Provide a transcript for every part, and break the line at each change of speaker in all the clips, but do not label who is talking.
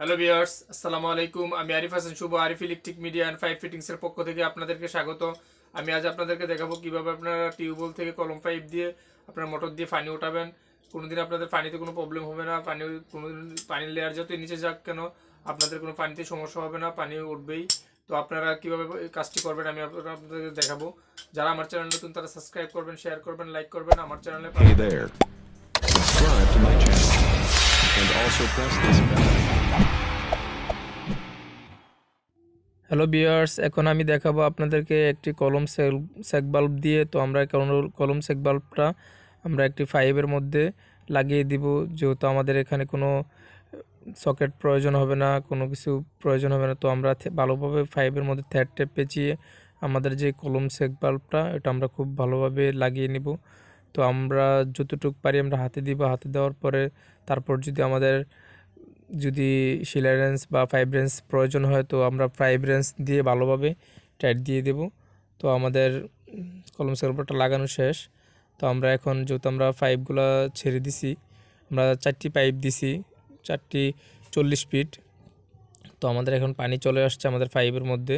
Hello viewers আসসালামু আলাইকুম আমি Arif Hasan Shuvo. Arif electric media and five ফিটিংসের পক্ষ থেকে আপনাদেরকে স্বাগত। আমি আজ আপনাদেরকে দেখাবো কীভাবে আপনারা টিউবওয়েল থেকে কলম পাইপ দিয়ে আপনার মোটর দিয়ে পানি উঠাবেন কোনোদিন আপনাদের পানিতে কোনো প্রবলেম হবে না। পানি কোনো পানির লেয়ার যতই নিচে যাক কেন আপনাদের কোনো পানিতে সমস্যা হবে না। পানি উঠবেই। তো আপনারা কীভাবে কাজটি করবেন আমি আপনাদেরকে দেখাবো। যারা আমার চ্যানেল নতুন তারা সাবস্ক্রাইব করবেন শেয়ার করবেন লাইক করবেন। আমার চ্যানেলে.
And also press this bell.
Hello viewers এখন আমি দেখাবো আপনাদেরকে একটি কলম সেক বাল্ব দিয়ে। তো আমরা কলম- সেক বাল্বটা আমরা একটি ফাইভের মধ্যে লাগিয়ে দিব। যেহেতু আমাদের এখানে কোনো সকেট প্রয়োজন হবে না, কোনো কিছু প্রয়োজন হবে না, তো আমরা ভালোভাবে ফাইভের মধ্যে থ্যাড টেপ পেঁচিয়ে আমাদের যে কলম সেক বাল্বটা এটা আমরা খুব ভালোভাবে লাগিয়ে নিব। তো আমরা যতটুকু পারি আমরা হাতে দিব। হাতে দেওয়ার পরে তারপর যদি আমাদের যদি রেঞ্জ বা ফাইভ রেঞ্জ প্রয়োজন হয়, তো আমরা ফাইভ রেঞ্জ দিয়ে ভালোভাবে টাইট দিয়ে দেব। তো আমাদের কলম সেলফটা লাগানো শেষ। তো আমরা এখন যেহেতু আমরা পাইপগুলো ছেড়ে দিছি, আমরা চারটি পাইপ দিছি, চারটি চল্লিশ ফিট। তো আমাদের এখন পানি চলে আসছে আমাদের পাইপের মধ্যে।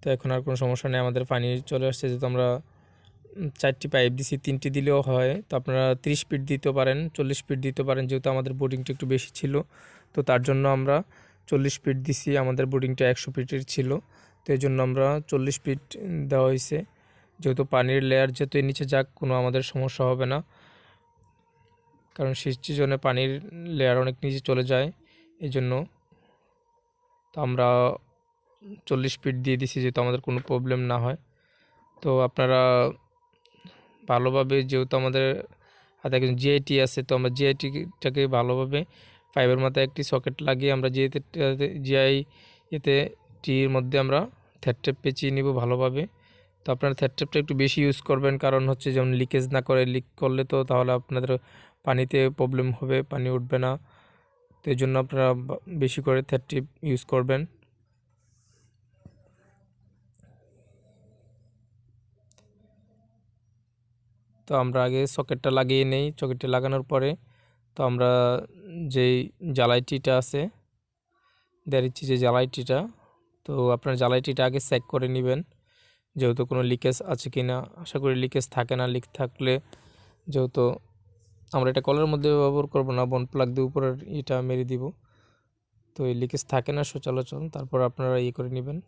তো এখন আর কোনো সমস্যা নেই, আমাদের পানি চলে আসছে। যেহেতু আমরা চারটি পাইপ দিছি, তিনটি দিলেও হয়। তো আপনারা তিরিশ ফিট দিতে পারেন, চল্লিশ ফিট দিতে পারেন, যেহেতু আমাদের বোর্ডিংটা একটু বেশি ছিল। তো তার জন্য আমরা চল্লিশ ফিট দিছি, আমাদের বোর্ডিংটা একশো ফিটের ছিল। তো এই জন্য আমরা চল্লিশ ফিট দেওয়া হয়েছে। যেহেতু পানির লেয়ার যেহেতু নিচে যাক, কোনো আমাদের সমস্যা হবে না। কারণ সৃষ্টির জন্য পানির লেয়ার অনেক নিচে চলে যায়, এই জন্য তো আমরা চল্লিশ ফিট দিয়ে দিছি, যেহেতু আমাদের কোনো প্রবলেম না হয়। তো আপনারা ভালোভাবে, যেহেতু আমাদের হাতে একজন জিআইটি আছে, তো আমরা জিআইটিটাকে ভালোভাবে ফাইবার মাথায় একটি সকেট লাগিয়ে আমরা জিআইতে জিআই এতে টির মধ্যে আমরা থ্যাটটেপ পেঁচিয়ে নিব ভালোভাবে। তো আপনারা থ্যাটটেপটা একটু বেশি ইউজ করবেন, কারণ হচ্ছে যেমন লিকেজ না করে লিক করলে তো তাহলে আপনাদের পানিতে প্রবলেম হবে, পানি উঠবে না। তো এই জন্য আপনারা বেশি করে থ্যাটটেপ ইউজ করবেন। তো আমরা আগে সকেটটা লাগিয়ে নেই সকেটটা লাগানোর পরে তো আমরা যেই জ্বালাইটিটা আছে, দেড় যে জ্বালাইটিটা, তো আপনার জ্বালাইটিটা আগে চেক করে নেবেন, যেহেতু কোনো লিকেজ আছে কি না আশা করি লিকেজ থাকে না লিক থাকলে যেহেতু আমরা এটা কলের মধ্যে ব্যবহার করব না বন প্লাগ দিয়ে উপরের এটা মেরে দিব। তো এই লিকেজ থাকে না সচলাচল তারপর আপনারা ইয়ে করে নেবেন।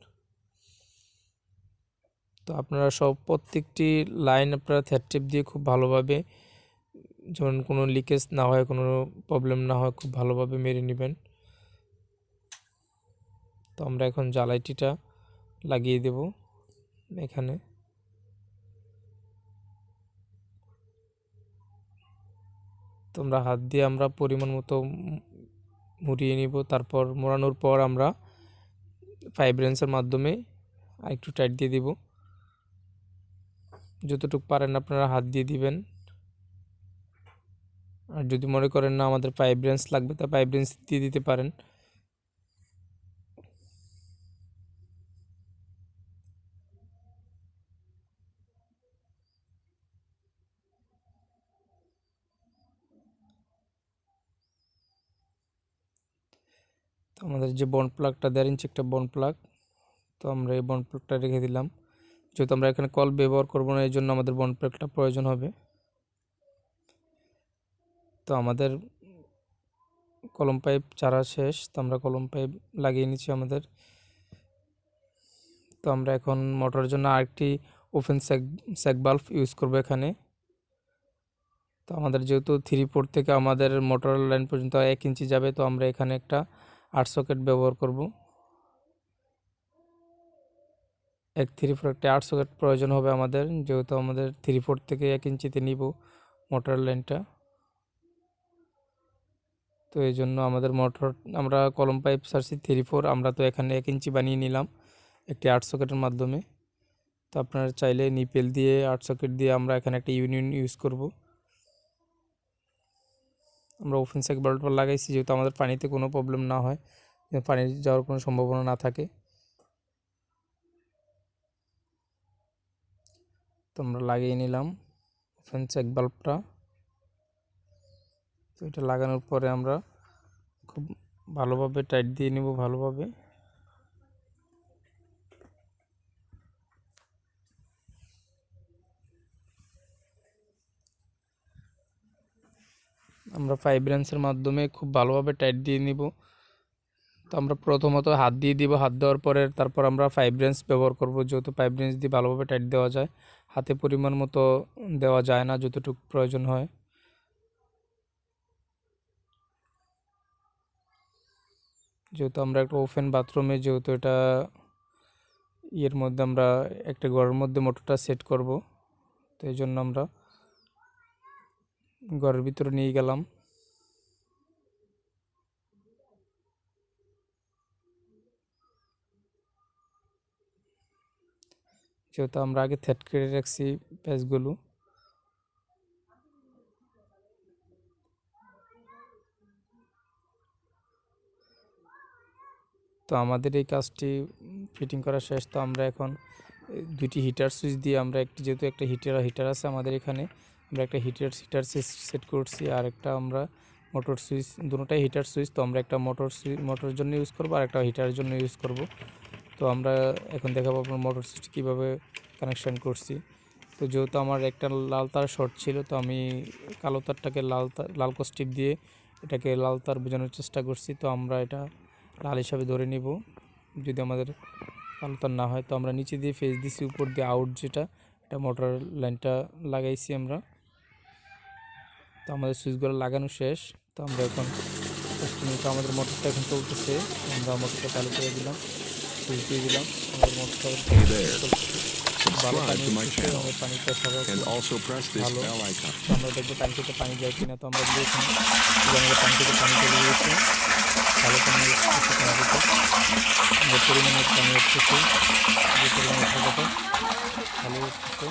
তো আপনারা সব প্রত্যেকটি লাইন আপনারা থ্যাটটেপ দিয়ে খুব ভালোভাবে যেমন কোনো লিকেজ না হয়, কোনো প্রবলেম না হয়, খুব ভালোভাবে মেরে নেবেন। তো আমরা এখন জ্বালাইটিটা লাগিয়ে দেব এখানে। তোমরা হাত দিয়ে আমরা পরিমাণ মতো মুড়িয়ে নিব। তারপর মোড়ানোর পর আমরা ফাইভ রেন্সের মাধ্যমে একটু টাইট দিয়ে দিব। যতটুকু পারেন আপনারা হাত দিয়ে দিবেন। আর যদি মনে করেন না আমাদের পাইপ রেঞ্জ লাগবে, তা পাইপ রেঞ্জ দিয়ে দিতে পারেন। তো আমাদের যে বন প্লাগটা দেড় ইঞ্চি একটা বন প্লাগ তো আমরা এই বন প্লাগটা রেখে দিলাম। যেহেতু আমরা এখানে কল ব্যবহার করব না, এই জন্য আমাদের বন প্লাগটা প্রয়োজন হবে। তো আমাদের কলম পাইপ চারা শেষ, তো আমরা কলম পাইপ লাগিয়ে নিচ্ছি আমাদের। তো আমরা এখন মোটরের জন্য আরেকটি ওপেন স্যাক স্যাক বাল্ব ইউজ করব এখানে। তো আমাদের যেহেতু থ্রি ফোর থেকে আমাদের মোটর লাইন পর্যন্ত এক ইঞ্চি যাবে, তো আমরা এখানে একটা আট সকেট ব্যবহার করব। এক থ্রি ফোর একটা আট সকেট প্রয়োজন হবে আমাদের, যেহেতু আমাদের থ্রি ফোর থেকে এক ইঞ্চিতে নিব মোটর লাইনটা তো এই জন্য আমাদের মোটর, আমরা কলম পাইপ সারছি থ্রি ফোর, আমরা তো এখানে এক ইঞ্চি বানিয়ে নিলাম একটি আট সকেটের মাধ্যমে। তো আপনারা চাইলে নিপেল দিয়ে, আট সকেট দিয়ে আমরা এখানে একটা ইউনিয়ন ইউজ করব। আমরা ওপেন সেক বাল্বটা লাগাইছি, যেহেতু আমাদের পানিতে কোনো প্রবলেম না হয় পানি যাওয়ার কোনো সম্ভাবনা না থাকে। তো আমরা লাগিয়ে নিলাম ওপেন চেক বাল্বটা। তো এটা লাগানোর পরে আমরা খুব ভালোভাবে টাইট দিয়ে নিব ভালোভাবে। আমরা ফাইভ রেন্সের মাধ্যমে খুব ভালোভাবে টাইট দিয়ে নিব। তো আমরা প্রথমত হাত দিয়ে দিব, হাত দেওয়ার পরে তারপর আমরা ফাইভ রেঞ্জ ব্যবহার করব। যেহেতু ফাইভ রেঞ্জ দিয়ে ভালোভাবে টাইট দেওয়া যায়, হাতে পরিমাণ মতো দেওয়া যায় না, যতটুকু প্রয়োজন হয়। যেহেতু আমরা একটা ওপেন বাথরুমে যেহেতু এটা ইয়ের মধ্যে আমরা একটা ঘরের মধ্যে মোটরটা সেট করব, তো এই জন্য আমরা ঘরের ভিতরে নিয়ে গেলাম। যেহেতু আমরা আগে থেট কেটে রাখছি প্যাচগুলো তো আমাদের এই কাজটি ফিটিং করা শেষ। তো আমরা এখন দুটি হিটার সুইচ দিয়ে আমরা একটি, যেহেতু একটা হিটার হিটার আছে আমাদের এখানে, আমরা একটা হিটার হিটার সুইচ সেট করছি আর একটা আমরা মোটর সুইচ, দুটোটাই হিটার সুইচ। তো আমরা একটা মোটর সুইচ মোটরের জন্য ইউজ করব আর একটা হিটারের জন্য ইউজ করব। তো আমরা এখন দেখাবো আপনার মোটর সুইচটি কীভাবে কানেকশান করছি। তো যেহেতু আমার একটা লাল তার শর্ট ছিল, তো আমি কালো তারটাকে লাল তার লাল কস্টিপ দিয়ে এটাকে লাল তার বোঝানোর চেষ্টা করছি। তো আমরা এটা লাল হিসাবে ধরে নিব। যদি আমাদের কালো না হয় তো আমরা নিচে দিয়ে ফেস দিছি উপর দিয়ে আউট যেটা এটা মোটর লাইনটা লাগাইছি আমরা। তো আমাদের সুইচগুলো লাগানো শেষ। তো আমরা এখন তো আমাদের মোটরটা এখন চলতেছে। আমরা মোটরটা চালু করে দিলাম সুইচ দিয়ে দিলাম। আমাদের মোটরটা. ভালো
Subscribe
পানি
to my channel
পানিটা সবাই
and also press this
Hello.
bell icon.
তো আমরা দেখব ট্যাঙ্কিতে পানি যায় কিনা তো আমরা দিয়েছি আমাদের থেকে পানি চলে গিয়েছে। ভালো পানি উঠতেছে ট্যাঙ্কিতে পরিমাণে পানি উঠতেছে যে পরিমাণে ভালো উঠতেছে